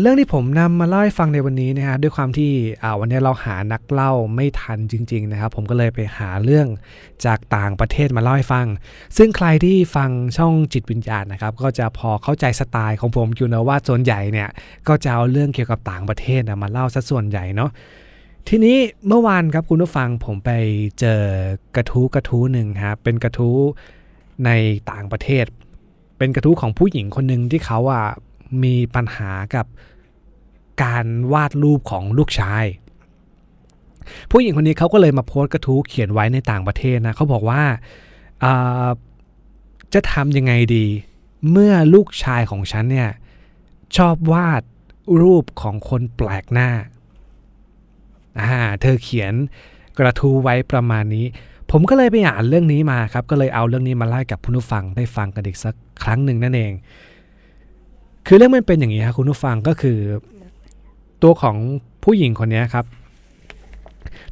เรื่องที่ผมนำมาเล่าให้ฟังในวันนี้นะฮะด้วยความที่วันนี้เราหานักเล่าไม่ทันจริง ๆ นะครับ ผมก็เลยไปหาเรื่องจากต่างประเทศมาเล่าให้ฟัง ซึ่งใครที่ฟังช่องจิตวิญญาณนะครับ ก็จะพอเข้าใจสไตล์ของผมอยู่นะว่าส่วนใหญ่เนี่ยก็จะเอาเรื่องเกี่ยวกับต่างประเทศนะมาเล่าซะส่วนใหญ่เนาะทีนี้เมื่อวานครับคุณผู้ฟังผมไปเจอกระทู้กระทู้หนึ่งครับเป็นกระทู้ในต่างประเทศ เป็นกระทู้ของผู้หญิงคนหนึ่งที่เขาอะ มีปัญหากับการวาดรูปของลูกชาย ผู้หญิงคนนี้เขาก็เลยมาโพสต์กระทู้เขียนไว้ในต่างประเทศนะเขาบอกว่าาจะทำยังไงดี เมื่อลูกชายของฉันเนี่ยชอบวาดรูปของคนแปลกหน้าอ่าเธอเขียนกระทู้ไว้ประมาณนี้ ผมก็เลยไปอ่านเรื่องนี้มาครับ ก็เลยเอาเรื่องนี้มาไล่กับผู้ฟังได้ฟังกันอีกสักครั้งหนึ่งนั่นเอง คือเรื่องมันเป็นอย่างนี้ครับคุณผู้ฟังก็คือ ตัวของผู้หญิงคนนี้ครับ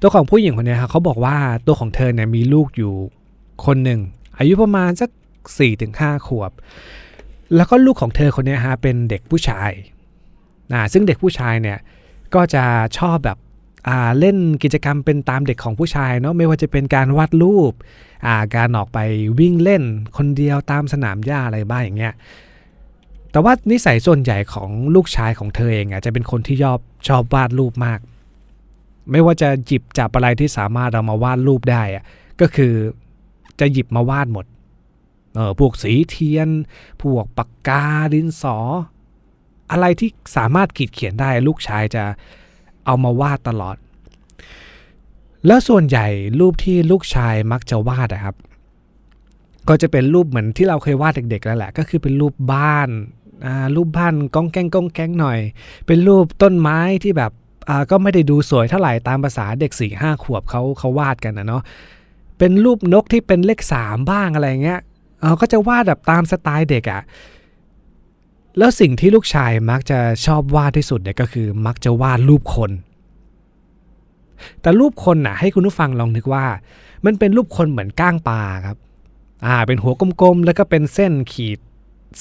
ตัวของผู้หญิงคนนี้ครับเขาบอกว่าตัวของเธอเนี่ยมีลูกอยู่คนหนึ่งอายุประมาณสัก4ี่ถึงห้าขวบ แล้วก็ลูกของเธอคนนี้ฮะเป็นเด็กผู้ชายนะซึ่งเด็กผู้ชายเนี่ยก็จะชอบแบบเล่นกิจกรรมเป็นตามเด็กของผู้ชายเนาะไม่ว่าจะเป็นการวาดรูปาการออกไปวิ่งเล่นคนเดียวตามสนามหญ้าอะไรบ้างอย่างเงี้ย แต่ว่านิสัยส่วนใหญ่ของลูกชายของเธอเองอะจะเป็นคนที่ชอบชอบวาดรูปมาก ไม่ว่าจะหยิบจับอะไรที่สามารถเรามาวาดรูปได้อะก็คือจะหยิบมาวาดหมดเออพวกสีเทียน พวกปากกาดินสอ อะไรที่สามารถขีดเขียนได้ลูกชายจะเอามาวาดตลอด แล้วส่วนใหญ่รูปที่ลูกชายมักจะวาดอะครับ ก็จะเป็นรูปเหมือนที่เราเคยวาดเด็กๆแล้วแหละ ก็คือเป็นรูปบ้าน รูปบ้านก้องแกงก้องแกงหน่อย เป็นรูปต้นไม้ที่แบบก็ไม่ได้ดูสวยเท่าไหร่ตามภาษาเด็กสี่ห้าขวบเขาเขาวาดกันนะเนาะเป็นรูปนกที่เป็นเลขสามบ้างอะไรเงี้ยเออก็จะวาดแบบตามสไตล์เด็กอะ่ะแล้วสิ่งที่ลูกชายมักจะชอบวาดที่สุดเนี่ยก็คือมักจะวาดรูปคน แต่รูปคนน่ะให้คุณผู้ฟังลองนึกว่า มันเป็นรูปคนเหมือนก้างปลาครับอ่าเป็นหัวกลมๆแล้วก็เป็นเส้นขีด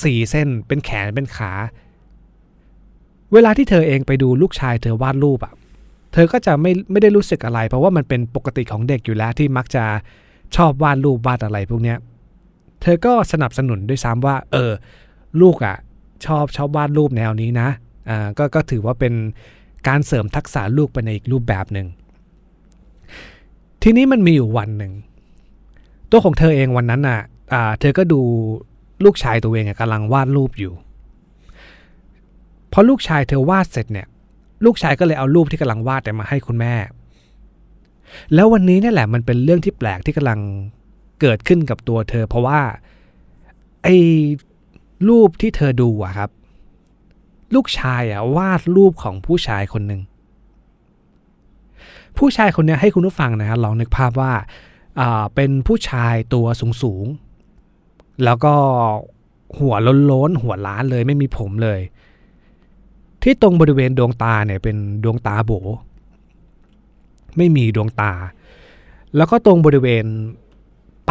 สี่เส้นเป็นแขนเป็นขา เวลาที่เธอเองไปดูลูกชายเธอวาดรูปอะเธอก็จะไม่ไม่ได้รู้สึกอะไร เพราะว่ามันเป็นปกติของเด็กอยู่แล้วที่มักจะชอบวาดรูปวาดอะไรพวกเนี้ย เธอก็สนับสนุนด้วยซ้ำว่า เออ ลูกอะชอบชอบวาดรูปแนวนี้นะอ่าก็ก็ถือว่าเป็นการเสริมทักษะลูกไปในอีกรูปแบบหนึ่งทีนี้มันมีอยู่วันหนึ่งตัวของเธอเองวันนั้นน่ะอ่าเธอก็ดู ลูกชายตัวเองกำลังวาดรูปอยู่พอลูกชายเธอวาดเสร็จเนี่ย ลูกชายก็เลยเอารูปที่กำลังวาดเนี่มาให้คุณแม่ แล้ววันนี้นี่แหละมันเป็นเรื่องที่แปลกที่กำลังเกิดขึ้นกับตัวเธอ เพราะว่าไอ้รูปที่เธอดูอะครับ ลูกชายอะวาดรูปของผู้ชายคนหนึ่งผู้ชายคนนี้ให้คุณผู้ฟังนะฮะลองนึกภาพว่าอ่าเป็นผู้ชายตัวสูงสูง แล้วก็หัวโล้นๆหัวล้านเลยไม่มีผมเลย ที่ตรงบริเวณดวงตาเนี่ยเป็นดวงตาโบ ไม่มีดวงตา แล้วก็ตรงบริเวณ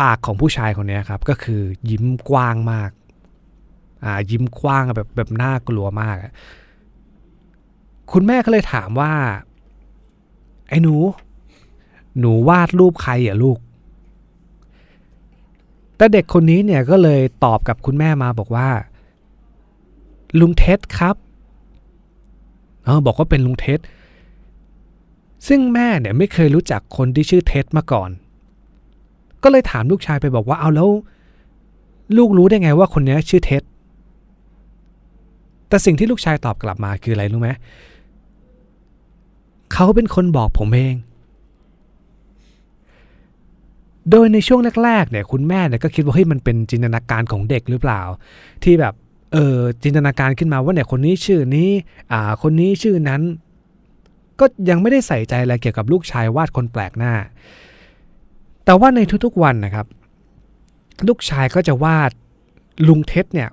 ปากของผู้ชายคนนี้ครับ ก็คือยิ้มกว้างมาก อ่ายิ้มกว้างแบบแบบน่ากลัวมากคุณแม่ก็เลยถามว่า ไอ้หนู หนูวาดรูปใครอะลูก แต่เด็กคนนี้เนี่ยก็เลยตอบกับคุณแม่มาบอกว่า ลุงเท็ดครับเออบอกว่าเป็นลุงเท็ดซึ่งแม่เนี่ยไม่เคยรู้จักคนที่ชื่อเท็ดมาก่อน ก็เลยถามลูกชายไปบอกว่าเอาแล้ว ลูกรู้ได้ไงว่าคนนี้ชื่อเท็ดแต่สิ่งที่ลูกชายตอบกลับมาคืออะไรรู้ไหมเขาเป็นคนบอกผมเอง โดยในช่วงแรกๆเนี่ยคุณแม่เนี่ยก็คิดว่าเฮ้ยมันเป็นจินตนาการของเด็กหรือเปล่า ที่แบบเออจินตนาการขึ้นมาว่าเนี่ยคนนี้ชื่อนี้อ่าคนนี้ชื่อนั้น ก็ยังไม่ได้ใส่ใจอะไรเกี่ยวกับลูกชายวาดคนแปลกหน้า แต่ว่าในทุกๆวันนะครับ ลูกชายก็จะวาดลุงเท็ดเนี่ย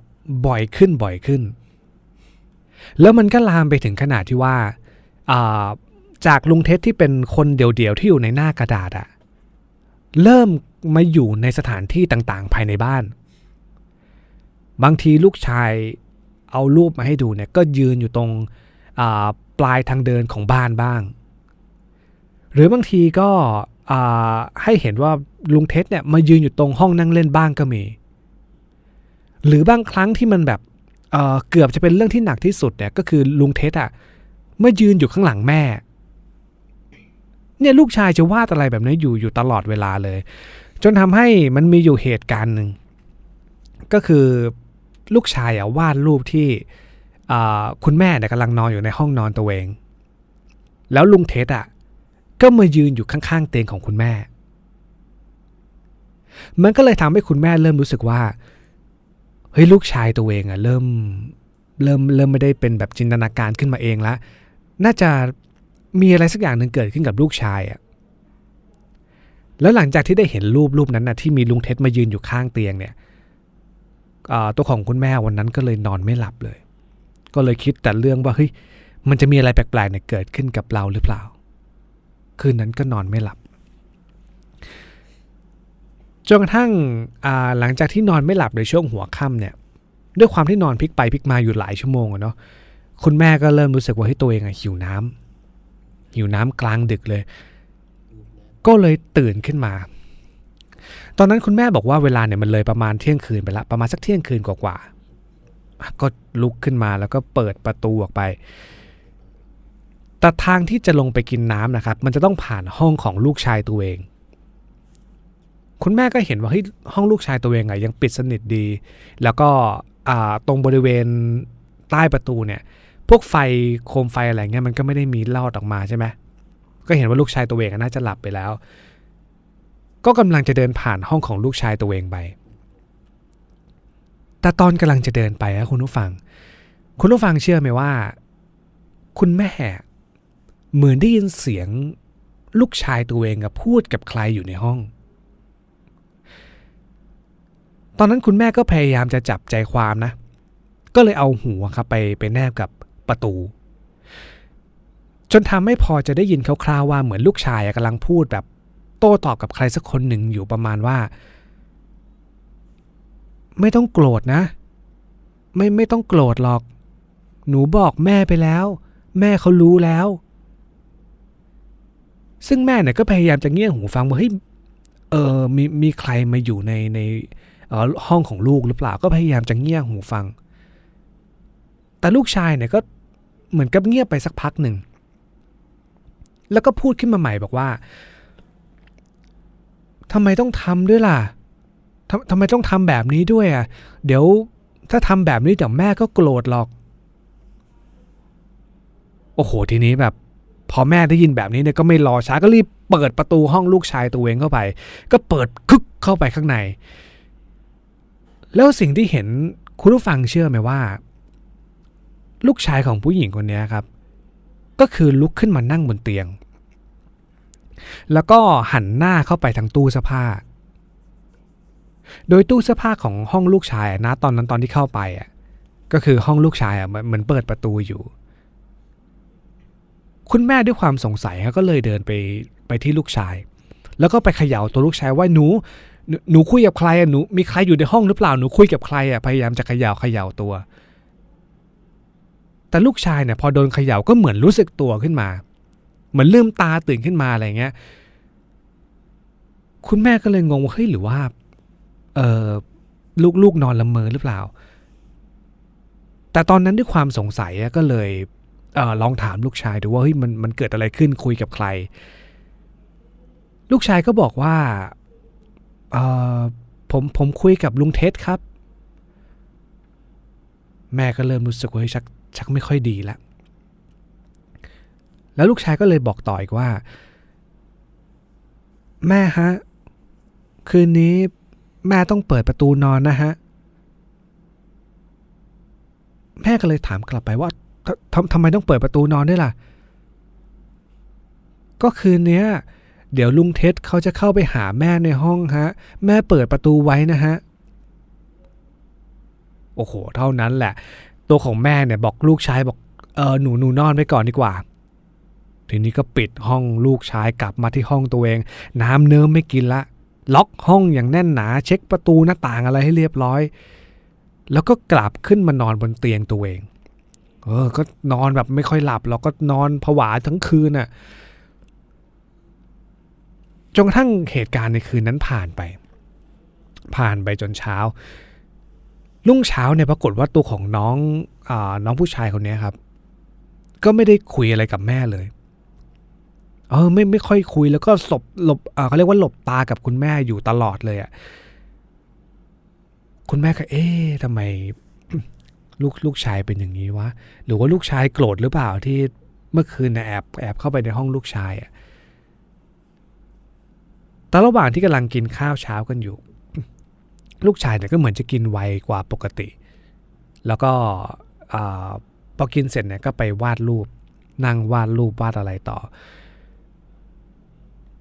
บ่อยขึ้นบ่อยขึ้น แล้วมันก็ลามไปถึงขนาดที่ว่าาจากลุงเท็ดที่เป็นคนเดี่ยวๆที่อยู่ในหน้ากระดาษอะ เริ่มมาอยู่ในสถานที่ต่างๆ ภายในบ้าน บางทีลูกชายเอารูปมาให้ดูเนี่ยก็ยืนอยู่ตรงปลายทางเดินของบ้านบ้าง หรือบางทีก็ให้เห็นว่าลุงเท็ดเนี่ยมายืนอยู่ตรงห้องนั่งเล่นบ้างก็มี หรือบางครั้งที่มันแบบเเกือบจะเป็นเรื่องที่หนักที่สุดเนี่ยก็คือลุงเท็ดอะเมื่อยืนอยู่ข้างหลังแม่ เนี่ยลูกชายจะวาดอะไรแบบนี้อยู่อยู่ตลอดเวลาเลย จนทำให้มันมีอยู่เหตุการณ์หนึ่งก็คือลูกชายอะวาดรูปที่คุณแม่เนี่ยกำลังนอนอยู่ในห้องนอนตัวเอง แล้วลุงเท็ดอะก็มายืนอยู่ข้างๆ เตียงของคุณแม่ มันก็เลยทำให้คุณแม่เริ่มรู้สึกว่า เฮ้ยลูกชายตัวเองอะเริ่มเริ่มเริ่มไม่ได้เป็นแบบจินตนาการขึ้นมาเองละ น่าจะ มีอะไรสักอย่างหนึ่งเกิดขึ้นกับลูกชายอะแล้วหลังจากที่ได้เห็นรูปรูปนั้นนะที่มีลุงเท็ดมายืนอยู่ข้างเตียงเนี่ยตัวของคุณแม่วันนั้นก็เลยนอนไม่หลับเลย ก็เลยคิดแต่เรื่องว่าเฮ้ยมันจะมีอะไรแปลกๆเนี่ยเกิดขึ้นกับเราหรือเปล่า คืนนั้นก็นอนไม่หลับจนกระทั่งหลังจากที่นอนไม่หลับในช่วงหัวค่ำเนี่ย ด้วยความที่นอนพลิกไปพลิกมาอยู่หลายชั่วโมงอะเนาะคุณแม่ก็เริ่มรู้สึกว่าให้ตัวเองอะหิวน้ำ หิวน้ำกลางดึกเลย ก็เลยตื่นขึ้นมา ตอนนั้นคุณแม่บอกว่าเวลาเนี่ยมันเลยประมาณเที่ยงคืนไปละประมาณสักเที่ยงคืนกว่าๆก็ลุกขึ้นมาแล้วก็เปิดประตูออกไปแต่ทางที่จะลงไปกินน้ำนะครับ มันจะต้องผ่านห้องของลูกชายตัวเอง คุณแม่ก็เห็นว่าเฮ้ยห้องลูกชายตัวเองอะยังปิดสนิทดี แล้วก็ตรงบริเวณใต้ประตูเนี่ย พวกไฟโคมไฟอะไรเงี้ยมันก็ไม่ได้มีลอดออกมาใช่ไหมก็เห็นว่าลูกชายตัวเองน่าจะหลับไปแล้ว ก็กำลังจะเดินผ่านห้องของลูกชายตัวเองไป แต่ตอนกำลังจะเดินไปนะคุณผู้ฟัง คุณผู้ฟังเชื่อไหมว่า คุณแม่เหมือนได้ยินเสียงลูกชายตัวเองอะพูดกับใครอยู่ในห้อง ตอนนั้นคุณแม่ก็พยายามจะจับใจความนะ ก็เลยเอาหูอะครับไปไปแนบกับ ประตู จนทำให้พอจะได้ยินคร่าวๆว่าเหมือนลูกชายกำลังพูดแบบ โต้ตอบกับใครสักคนหนึ่งอยู่ประมาณว่า ไม่ต้องโกรธนะ ไม่ไม่ต้องโกรธหรอก หนูบอกแม่ไปแล้ว แม่เขารู้แล้ว ซึ่งแม่เนี่ยก็พยายามจะเงี่ยหูฟังว่าเฮ้ยเออมีมีใครมาอยู่ในในออห้องของลูกหรือเปล่าก็พยายามจะเงี่ยหูฟัง แต่ลูกชายเนี่ยก็ เหมือนกับเงียบไปสักพักหนึ่ง แล้วก็พูดขึ้นมาใหม่บอกว่าทำไมต้องทำด้วยล่ะทำทำไมต้องทำแบบนี้ด้วยอะ เดี๋ยวถ้าทำแบบนี้เดี๋ยวแม่ก็โกรธหรอก โอ้โห ทีนี้แบบ พอแม่ได้ยินแบบนี้เนี่ยก็ไม่รอช้าก็รีบเปิดประตูห้องลูกชายตัวเองเข้าไป ก็เปิดคึกเข้าไปข้างใน แล้วสิ่งที่เห็นคุณผู้ฟังเชื่อไหมว่า ลูกชายของผู้หญิงคนนี้ครับ ก็คือลุกขึ้นมานั่งบนเตียง แล้วก็หันหน้าเข้าไปทางตู้เสื้อผ้า โดยตู้เสื้อผ้าของห้องลูกชายนะตอนนั้นตอนที่เข้าไปอะก็คือห้องลูกชายอะเหมือนเปิดประตูอยู่ คุณแม่ด้วยความสงสัยก็เลยเดินไปไปที่ลูกชาย แล้วก็ไปเขย่าตัวลูกชายว่าหนูหนูคุยกับใครอะหนูมีใครอยู่ในห้องหรือเปล่าหนูคุยกับใครอะพยายามจะเขย่าเขย่าตัว แต่ลูกชายเนี่ยพอโดนเขย่าก็เหมือนรู้สึกตัวขึ้นมา เหมือนลืมตาตื่นขึ้นมาอะไรเงี้ย คุณแม่ก็เลยงงว่าเฮ้ยหรือว่า เออลูกลูกนอนละเมอหรือเปล่า แต่ตอนนั้นด้วยความสงสัยก็เลยเออลองถามลูกชายดูว่าเฮ้ยมันมันเกิดอะไรขึ้นคุยกับใคร ลูกชายก็บอกว่าเออผมผมคุยกับลุงเท็ดครับ แม่ก็เริ่มรู้สึกว่าเฮ้ยชัก ชักไม่ค่อยดีแล้วแล้วลูกชายก็เลยบอกต่ออีกว่า แม่ฮะ คืนนี้แม่ต้องเปิดประตูนอนนะฮะ แม่ก็เลยถามกลับไปว่าทำทำไมต้องเปิดประตูนอนด้วยล่ะ ก็คืนนี้เดี๋ยวลุงเท็ดเขาจะเข้าไปหาแม่ในห้องฮะ แม่เปิดประตูไว้นะฮะ โอ้โห เท่านั้นแหละ ตัวของแม่เนี่ยบอกลูกชายบอกเออหนูหนูนอนไปก่อนดีกว่า ทีนี้ก็ปิดห้องลูกชายกลับมาที่ห้องตัวเอง น้ำเนิ้มไม่กินละ ล็อกห้องอย่างแน่นหนา เช็คประตูหน้าต่างอะไรให้เรียบร้อย แล้วก็กลับขึ้นมานอนบนเตียงตัวเอง เออ ก็นอนแบบไม่ค่อยหลับแล้วก็นอนผวาทั้งคืนน่ะจนกระทั่งเหตุการณ์ในคืนนั้นผ่านไป ผ่านไปจนเช้า รุ่งเช้าเนี่ยปรากฏว่าตัวของน้องอน้องผู้ชายคนนี้ครับ ก็ไม่ได้คุยอะไรกับแม่เลย เออไม่ไม่ค่อยคุยแล้วก็สบหลบเขาเรียกว่าหลบตากับคุณแม่อยู่ตลอดเลยอะ่ะคุณแม่ก็เอ๊ะทำไมลูกลูกชายเป็นอย่างนี้วะหรือว่าลูกชายโกรธหรือเปล่าที่เมื่อคืนนะแอบแอบเข้าไปในห้องลูกชายอะ่ะแต่ระหว่างที่กำลังกินข้าวเช้ากันอยู่ ลูกชายเนี่ยก็เหมือนจะกินไวกว่าปกติ แล้วก็พอกินเสร็จเนี่ยก็ไปวาดรูปนั่งวาดรูปวาดอะไรต่อ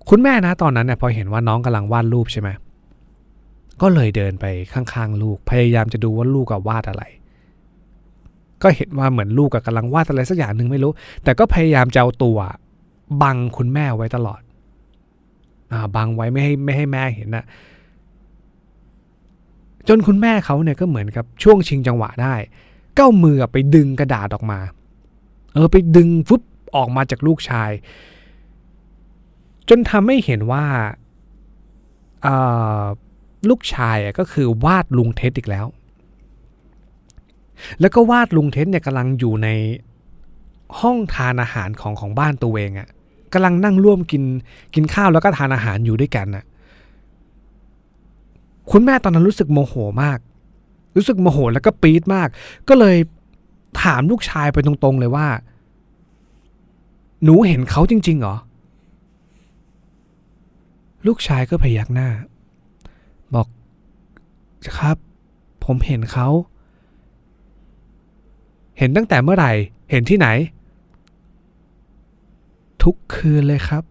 คุณแม่นะตอนนั้นเนี่ยพอเห็นว่าน้องกำลังวาดรูปใช่ไหมก็เลยเดินไปข้างๆ ลูกพยายามจะดูว่าลูกกับวาดอะไร ก็เห็นว่าเหมือนลูกกับกำลังวาดอะไรสักอย่างหนึ่งไม่รู้ แต่ก็พยายามจะเอาตัวบังคุณแม่ไว้ตลอดอบังไว้ไม่ให้ไม่ให้แม่เห็นนะ จนคุณแม่เขาเนี่ยก็เหมือนกับช่วงชิงจังหวะได้ก็เอามือไปดึงกระดาษออกมา เออไปดึงฟึบออกมาจากลูกชาย จนทำให้เห็นว่าลูกชายก็คือวาดลุงเท็ดอีกแล้ว แล้วก็วาดลุงเท็ดเนี่ยกำลังอยู่ในห้องทานอาหารของของบ้านตัวเองอะกำลังนั่งร่วมกินกินข้าวแล้วก็ทานอาหารอยู่ด้วยกันน่ะ คุณแม่ตอนนั้นรู้สึกโมโหมาก รู้สึกโมโหแล้วก็ปี๊ดมาก ก็เลยถามลูกชายไปตรงๆเลยว่า หนูเห็นเขาจริงๆเหรอ ลูกชายก็พยักหน้า บอกครับ ผมเห็นเขา เห็นตั้งแต่เมื่อไหร่ เห็นที่ไหน ทุกคืนเลยครับ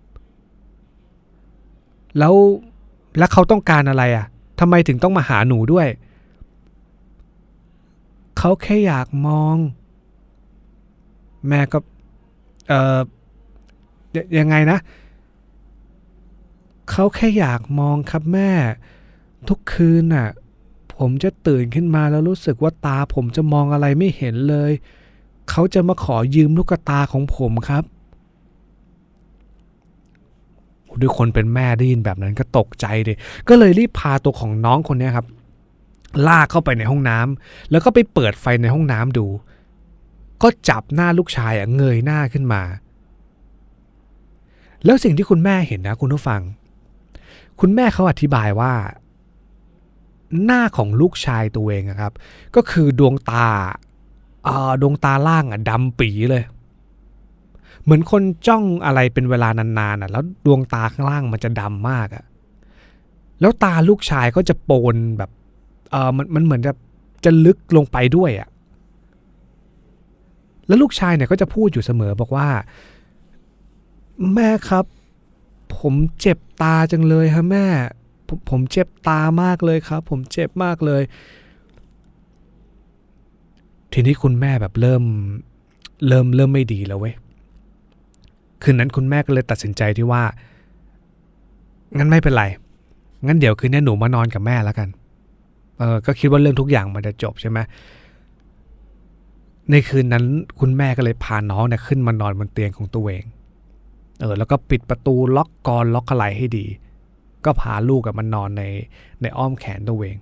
แล้วแล้วเขาต้องการอะไรอะ ทำไมถึงต้องมาหาหนูด้วย เขาแค่อยากมอง แม่ก็ เออยยังไงนะ เขาแค่อยากมองครับแม่ ทุกคืนน่ะ ผมจะตื่นขึ้นมาแล้วรู้สึกว่าตาผมจะมองอะไรไม่เห็นเลย เขาจะมาขอยืมลูกตาของผมครับ ด้วยคนเป็นแม่ได้ยินแบบนั้นก็ตกใจดิก็เลยรีบพาตัวของน้องคนนี้ครับ ลากเข้าไปในห้องน้ำแล้วก็ไปเปิดไฟในห้องน้ำดู ก็จับหน้าลูกชายอะเงยหน้าขึ้นมา แล้วสิ่งที่คุณแม่เห็นนะคุณผู้ฟัง คุณแม่เขาอธิบายว่า หน้าของลูกชายตัวเองครับ ก็คือดวงตาอ่อดวงตาล่างอะดำปีเลย เหมือนคนจ้องอะไรเป็นเวลานานๆอะแล้วดวงตาข้างล่างมันจะดำมากอะ แล้วตาลูกชายก็จะโปนแบบ เออมันมันเหมือนจะจะลึกลงไปด้วยอะ แล้วลูกชายเนี่ยก็จะพูดอยู่เสมอบอกว่า แม่ครับ ผมเจ็บตาจังเลยฮะแม่ ผมผมเจ็บตามากเลยครับ ผมเจ็บมากเลย ทีนี้คุณแม่แบบเริ่ม เริ่มเริ่มไม่ดีแล้วเว้ย คืนนั้นคุณแม่ก็เลยตัดสินใจที่ว่า งั้นไม่เป็นไร งั้นเดี๋ยวคืนนี้หนูมานอนกับแม่แล้วกัน เออ ก็คิดว่าเรื่องทุกอย่างมันจะจบใช่ไหมในคืนนั้นคุณแม่ก็เลยพาน้องเนี่ยขึ้นมานอนบนเตียงของตัวเอง เออ แล้วก็ปิดประตูล็อกกรล็อกอะไรให้ดี ก็พาลูกกับมันนอนในในอ้อมแขนตัวเอง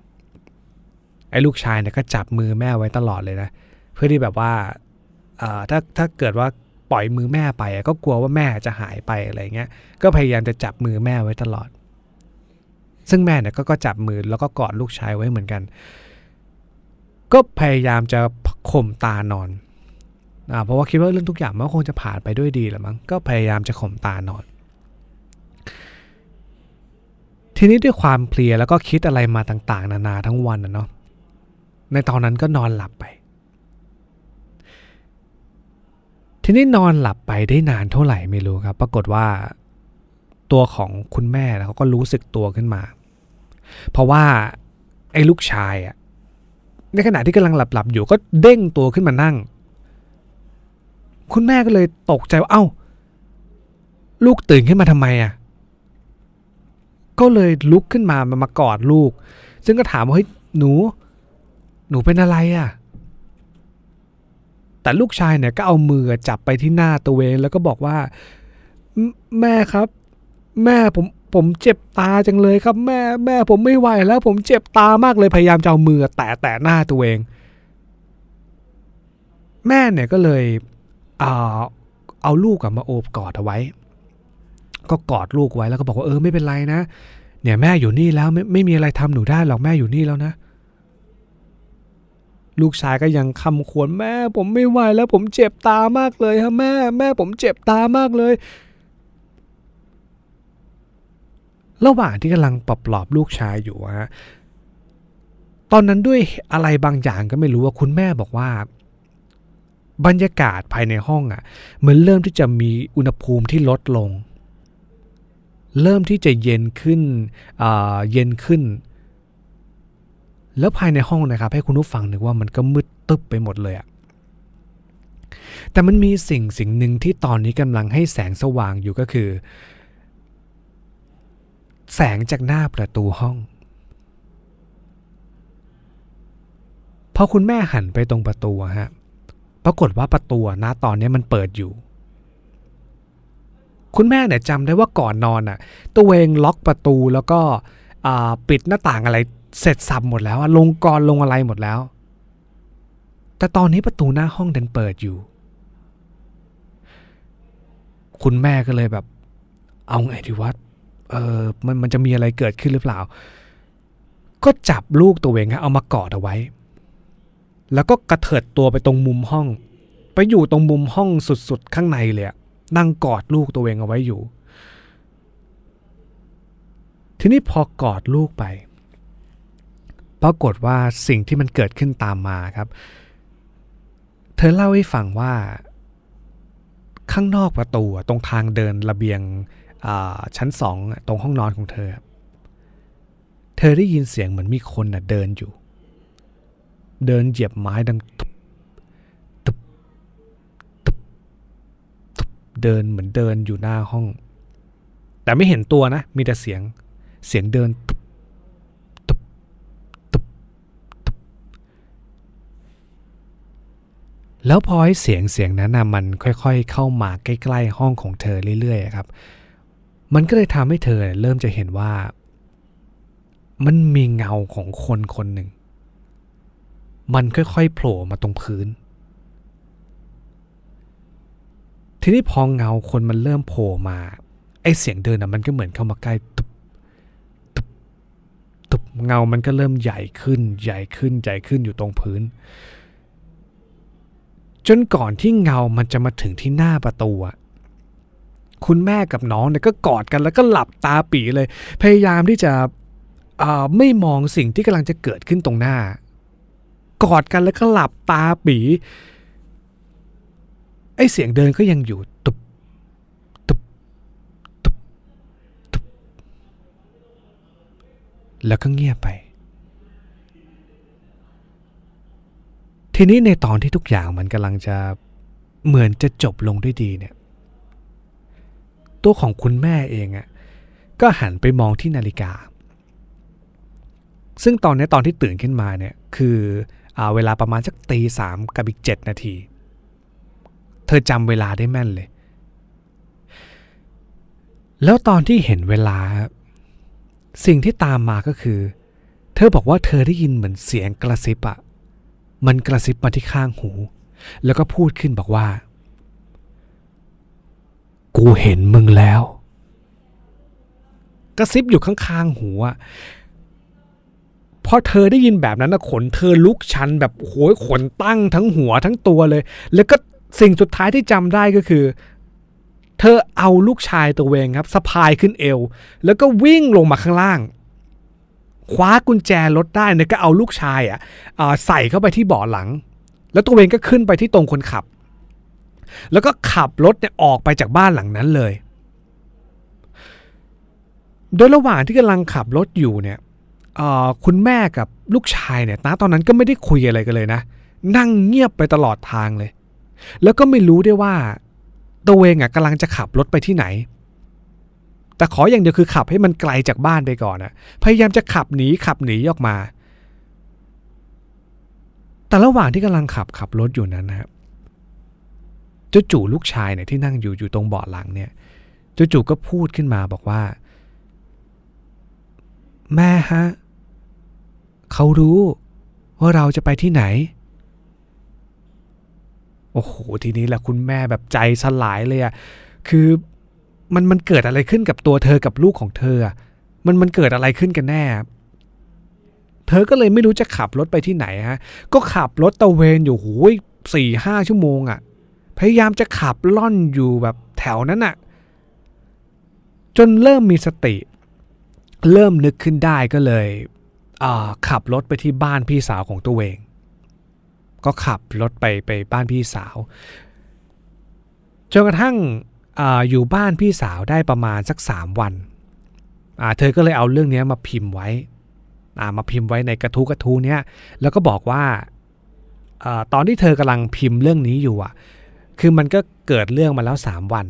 ไอ้ลูกชายเนี่ยก็จับมือแม่ไว้ตลอดเลยนะ เพื่อที่แบบว่า เอ่อ ถ้าถ้าเกิดว่า ปล่อยมือแม่ไปอะก็กลัวว่าแม่จะหายไปอะไรเงี้ยก็พยายามจะจับมือแม่ไว้ตลอด ซึ่งแม่เนี่ยก็ก็จับมือแล้วก็กอดลูกชายไว้เหมือนกัน ก็พยายามจะข่มตานอนอ่าเพราะว่าคิดว่าเรื่องทุกอย่างมันคงจะผ่านไปด้วยดีแหละมั้งก็พยายามจะข่มตานอน ทีนี้ด้วยความเพลียแล้วก็คิดอะไรมาต่าง ๆ นานาทั้งวันนะเนาะในตอนนั้นก็นอนหลับไป ทีนี้นอนหลับไปได้นานเท่าไหร่ไม่รู้ครับ ปรากฏว่าตัวของคุณแม่เขาก็รู้สึกตัวขึ้นมา เพราะว่าไอ้ลูกชายอะในขณะที่กำลังหลับๆอยู่ก็เด้งตัวขึ้นมานั่ง คุณแม่ก็เลยตกใจว่าเอ้า ลูกตื่นขึ้นมาทำไมอะก็เลยลุกขึ้นมามามากอดลูก ซึ่งก็ถามว่าเฮ้ยหนู หนูเป็นอะไรอะ่ะ แต่ลูกชายเนี่ยก็เอามือจับไปที่หน้าตัวเองแล้วก็บอกว่า"แม่ครับ แม่ผมผมเจ็บตาจังเลยครับ แม่แม่ผมไม่ไหวแล้ว ผมเจ็บตามากเลยพยายามจะเอามือแตะแตะหน้าตัวเอง แม่เนี่ยก็เลยอ่าเอาลูกอะมาโอบกอดเอาไว้ ก็กอดลูกไว้แล้วก็บอกว่าเออไม่เป็นไรนะ เนี่ยแม่อยู่นี่แล้วไม่ไม่มีอะไรทำหนูได้หรอกแม่อยู่นี่แล้วนะ ลูกชายก็ยังคำขวนแม่ผมไม่ไหวแล้วผมเจ็บตามากเลยครับแม่แม่ผมเจ็บตามากเลย ระหว่างที่กำลังปลอบปลอบลูกชายอยู่ฮะตอนนั้นด้วยอะไรบางอย่างก็ไม่รู้ว่าคุณแม่บอกว่า บรรยากาศภายในห้องอะ่ะเหมือนเริ่มที่จะมีอุณหภูมิที่ลดลง เริ่มที่จะเย็นขึ้นอ่าเย็นขึ้น แล้วภายในห้องนะครับ ให้คุณผู้ฟังนึกว่ามันก็มืดตึ๊บไปหมดเลยอะแต่มันมีสิ่งสิ่งหนึ่งที่ตอนนี้กำลังให้แสงสว่างอยู่ก็คือ แสงจากหน้าประตูห้อง พอคุณแม่หันไปตรงประตูฮะปรากฏว่าประตูอะนะตอนนี้มันเปิดอยู่ คุณแม่เนี่ยจำได้ว่าก่อนนอนอะ ตัวเองล็อกประตูแล้วก็ปิดหน้าต่างอะไร เสร็จสับหมดแล้วลงกรลงอะไรหมดแล้ว แต่ตอนนี้ประตูหน้าห้องดันเปิดอยู่ คุณแม่ก็เลยแบบ เอาไงดีวะเออมันมันจะมีอะไรเกิดขึ้นหรือเปล่า ก็จับลูกตัวเองะเอามากอดเอาไว้ แล้วก็กระเถิดตัวไปตรงมุมห้อง ไปอยู่ตรงมุมห้องสุดๆข้างในเลยนั่งกอดลูกตัวเองเอาไว้อยู่ ทีนี้พอกอดลูกไป ปรากฏว่าสิ่งที่มันเกิดขึ้นตามมาครับ เธอเล่าให้ฟังว่า ข้างนอกประตูตรงทางเดินระเบียงชั้นสองตรงห้องนอนของเธอ เธอได้ยินเสียงเหมือนมีคนนะเดินอยู่ เดินเหยียบไม้ดังตุบตุบตุบตุบเดินเหมือนเดินอยู่หน้าห้อง แต่ไม่เห็นตัวนะ มีแต่เสียงเสียงเดินตุบตุบตุบ แล้วพอให้เสียงเสียงนั้นนะมันค่อยๆ เข้ามาใกล้ๆห้องของเธอเรื่อยๆครับ มันก็เลยทำให้เธอเริ่มจะเห็นว่า มันมีเงาของคนคนหนึ่ง มันค่อยๆโผล่มาตรงพื้น ทีนี้พอเงาคนมันเริ่มโผล่มา ไอเสียงเดินอะมันก็เหมือนเข้ามาใกล้ตุบตุบตุบเงามันก็เริ่มใหญ่ขึ้น ใหญ่ขึ้นใหญ่ขึ้นอยู่ตรงพื้น จนก่อนที่เงามันจะมาถึงที่หน้าประตูอะคุณแม่กับน้องเนี่ยก็กอดกันแล้วก็หลับตาปีเลย พยายามที่จะไม่มองสิ่งที่กำลังจะเกิดขึ้นตรงหน้า กอดกันแล้วก็หลับตาปีไอเสียงเดินก็ยังอยู่ตุบตุบตุบตุบแล้วก็เงียบไป ทีนี้ในตอนที่ทุกอย่างมันกำลังจะเหมือนจะจบลงด้วยดีเนี่ย ตัวของคุณแม่เองอะ่ะก็หันไปมองที่นาฬิกา ซึ่งตอนนี้ตอนที่ตื่นขึ้นมาเนี่ย คืออเวลาประมาณสักตีสามกับอีกเจ็ดนาที เธอจำเวลาได้แม่นเลย แล้วตอนที่เห็นเวลา สิ่งที่ตามมาก็คือ เธอบอกว่าเธอได้ยินเหมือนเสียงกระซิบอะ มันกระซิบมาที่ข้างหู แล้วก็พูดขึ้นบอกว่า กูเห็นมึงแล้ว กระซิบอยู่ข้างๆหูอะพอเธอได้ยินแบบนั้นนะขนเธอลุกชันแบบโอ้โหขนตั้งทั้งหัวทั้งตัวเลย แล้วก็สิ่งสุดท้ายที่จำได้ก็คือ เธอเอาลูกชายตัวเองครับสะพายขึ้นเอว แล้วก็วิ่งลงมาข้างล่าง คว้ากุญแจรถได้เนี่ยก็เอาลูกชายอะอ่าใส่เข้าไปที่เบาะหลัง แล้วตัวเองก็ขึ้นไปที่ตรงคนขับ แล้วก็ขับรถเนี่ยออกไปจากบ้านหลังนั้นเลย โดยระหว่างที่กำลังขับรถอยู่เนี่ยคุณแม่กับลูกชายเนี่ยนะตอนนั้นก็ไม่ได้คุยอะไรกันเลยนะ นั่งเงียบไปตลอดทางเลย แล้วก็ไม่รู้ด้วยว่าตัวเองอะกำลังจะขับรถไปที่ไหน แต่ขออย่างเดียวคือขับให้มันไกลจากบ้านไปก่อนอะพยายามจะขับหนีขับหนีออกมา แต่ระหว่างที่กำลังขับขับรถอยู่นั้นนะครับจู่ๆลูกชายเนี่ยที่นั่งอยู่อยู่ตรงเบาะหลังเนี่ยจู่ๆก็พูดขึ้นมาบอกว่า แม่ฮะเขารู้ว่าเราจะไปที่ไหน โอ้โห ทีนี้แหละคุณแม่แบบใจสลายเลยอะคือ มันมันเกิดอะไรขึ้นกับตัวเธอกับลูกของเธอ มันมันเกิดอะไรขึ้นกันแน่ เธอก็เลยไม่รู้จะขับรถไปที่ไหนฮะ ก็ขับรถตะเวนอยู่โหยสี่ห้าชั่วโมงอะพยายามจะขับล่อนอยู่แบบแถวนั้นอะจนเริ่มมีสติ เริ่มนึกขึ้นได้ก็เลยขับรถไปที่บ้านพี่สาวของตัวเอง ก็ขับรถไปไปบ้านพี่สาวจนกระทั่ง ออยู่บ้านพี่สาวได้ประมาณสักสามวันเธอก็เลยเอาเรื่องนี้มาพิมพ์ไว้มาพิมพ์ไว้ในกระทู้กระทู้เนี้ยแล้วก็บอกว่าอตอนที่เธอกำลังพิมพ์เรื่องนี้อยู่อะ คือมันก็เกิดเรื่องมาแล้วสามวัน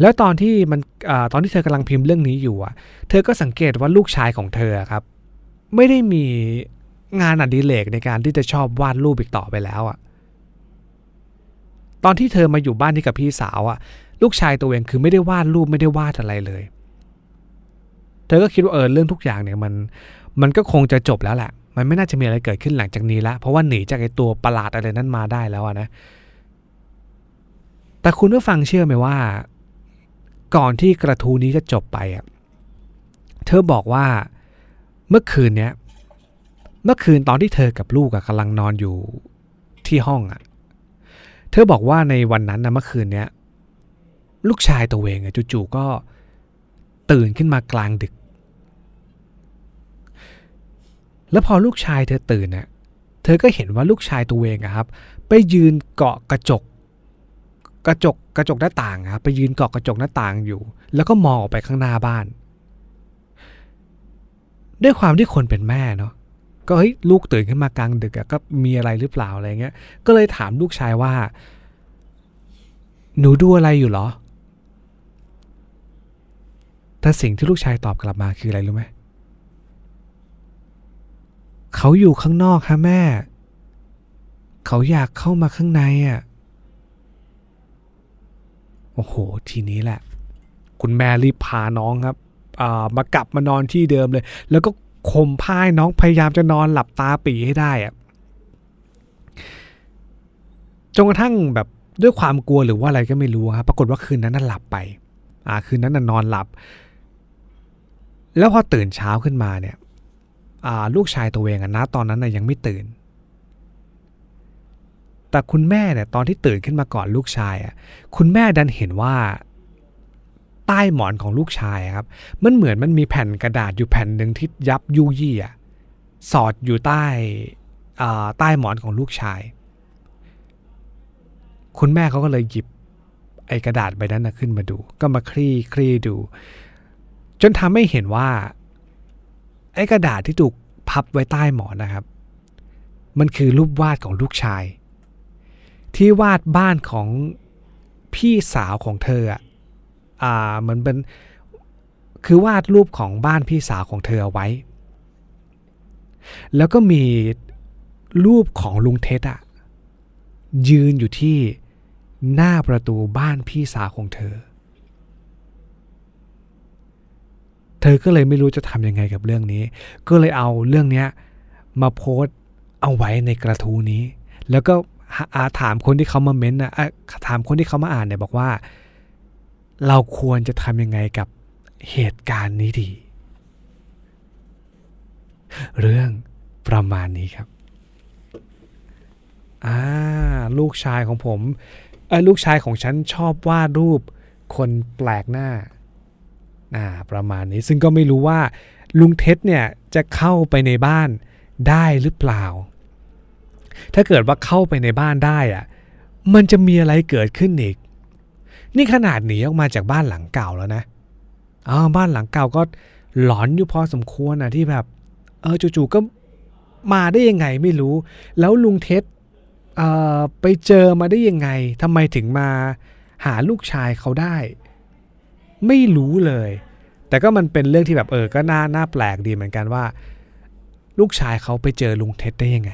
แล้วตอนที่มันอตอนที่เธอกำลังพิมพ์เรื่องนี้อยู่อะ เธอก็สังเกตว่าลูกชายของเธอครับ ไม่ได้มีงานอดิเรกในการที่จะชอบวาดรูปอีกต่อไปแล้วอะ ตอนที่เธอมาอยู่บ้านที่กับพี่สาวอะลูกชายตัวเองคือไม่ได้วาดรูปไม่ได้วาดอะไรเลย เธอก็คิดว่าเออเรื่องทุกอย่างเนี่ยมันมันก็คงจะจบแล้วแหละ มันไม่น่าจะมีอะไรเกิดขึ้นหลังจากนี้ละเพราะว่าหนีจากไอ้ตัวประหลาดอะไรนั้นมาได้แล้วนะ แต่คุณผู้ฟังเชื่อไหมว่า ก่อนที่กระทู้นี้จะจบไปอะเธอบอกว่าเมื่อคืนเนี้ย เมื่อคืนตอนที่เธอกับลูกอะกำลังนอนอยู่ที่ห้องอะ เธอบอกว่าในวันนั้นนะเมื่อคืนเนี้ยลูกชายตัวเองจู่ๆก็ตื่นขึ้นมากลางดึก แล้วพอลูกชายเธอตื่นน่ะเธอก็เห็นว่าลูกชายตัวเองครับ ไปยืนเกาะกระจก กระจกกระจกหน้าต่างครับไปยืนเกาะกระจกหน้าต่างอยู่ แล้วก็มองออกไปข้างหน้าบ้าน ด้วยความที่คนเป็นแม่เนาะ ก็เฮ้ยลูกตื่นขึ้นมากลางดึกอะก็มีอะไรหรือเปล่าอะไรเงี้ย ก็เลยถามลูกชายว่า หนูดูอะไรอยู่เหรอ แต่สิ่งที่ลูกชายตอบกลับมาคืออะไรรู้ไหมเขาอยู่ข้างนอกฮะแม่ เขาอยากเข้ามาข้างในอะโอ้โห ทีนี้แหละ คุณแม่รีบพาน้องครับมากลับมานอนที่เดิมเลย แล้วก็ ข่มผ้าให้น้องพยายามจะนอนหลับตาปีให้ได้อะจนกระทั่งแบบด้วยความกลัวหรือว่าอะไรก็ไม่รู้ครับปรากฏว่าคืนนั้นน่ะหลับไป อ่า คืนนั้นน่ะนอนหลับ แล้วพอตื่นเช้าขึ้นมาเนี่ย อ่า ลูกชายตัวเองอะนะตอนนั้นน่ะยังไม่ตื่น แต่คุณแม่เนี่ยตอนที่ตื่นขึ้นมาก่อนลูกชายอะคุณแม่ดันเห็นว่า ใต้หมอนของลูกชายครับ มันเหมือนมันมีแผ่นกระดาษอยู่แผ่นหนึ่งที่ยับยุยี่อะสอดอยู่ใต้อ่าใต้หมอนของลูกชาย คุณแม่เขาก็เลยหยิบไอ้กระดาษใบนั้นนะขึ้นมาดู ก็มาคลี่คลี่ดู จนทำให้เห็นว่า ไอ้กระดาษที่ถูกพับไว้ใต้หมอนนะครับ มันคือรูปวาดของลูกชาย ที่วาดบ้านของพี่สาวของเธอ อ่าเหมือนเป็นคือวาดรูปของบ้านพี่สาวของเธอเอาไว้ แล้วก็มีรูปของลุงเท็ดอะยืนอยู่ที่หน้าประตูบ้านพี่สาวของเธอ เธอก็เลยไม่รู้จะทำยังไงกับเรื่องนี้ ก็เลยเอาเรื่องนี้มาโพสต์เอาไว้ในกระทู้นี้ แล้วก็าถามคนที่เขามาเม้นต์นะอะถามคนที่เขามาอ่านเนี่ยบอกว่า เราควรจะทำยังไงกับเหตุการณ์นี้ดี เรื่องประมาณนี้ครับอ่าลูกชายของผมเออลูกชายของฉันชอบวาดรูปคนแปลกหน้าอ่าประมาณนี้ซึ่งก็ไม่รู้ว่าลุงเท็ดเนี่ยจะเข้าไปในบ้านได้หรือเปล่า ถ้าเกิดว่าเข้าไปในบ้านได้อะมันจะมีอะไรเกิดขึ้นอีก นี่ขนาดหนีออกมาจากบ้านหลังเก่าแล้วนะอ้าวบ้านหลังเก่าก็หลอนอยู่พอสมควรนะที่แบบ เออจู่ๆก็มาได้ยังไงไม่รู้ แล้วลุงเท็ดเอ่อไปเจอมาได้ยังไงทำไมถึงมาหาลูกชายเขาได้ ไม่รู้เลย แต่ก็มันเป็นเรื่องที่แบบเออก็น่าน่าแปลกดีเหมือนกันว่า ลูกชายเขาไปเจอลุงเท็ดได้ยังไง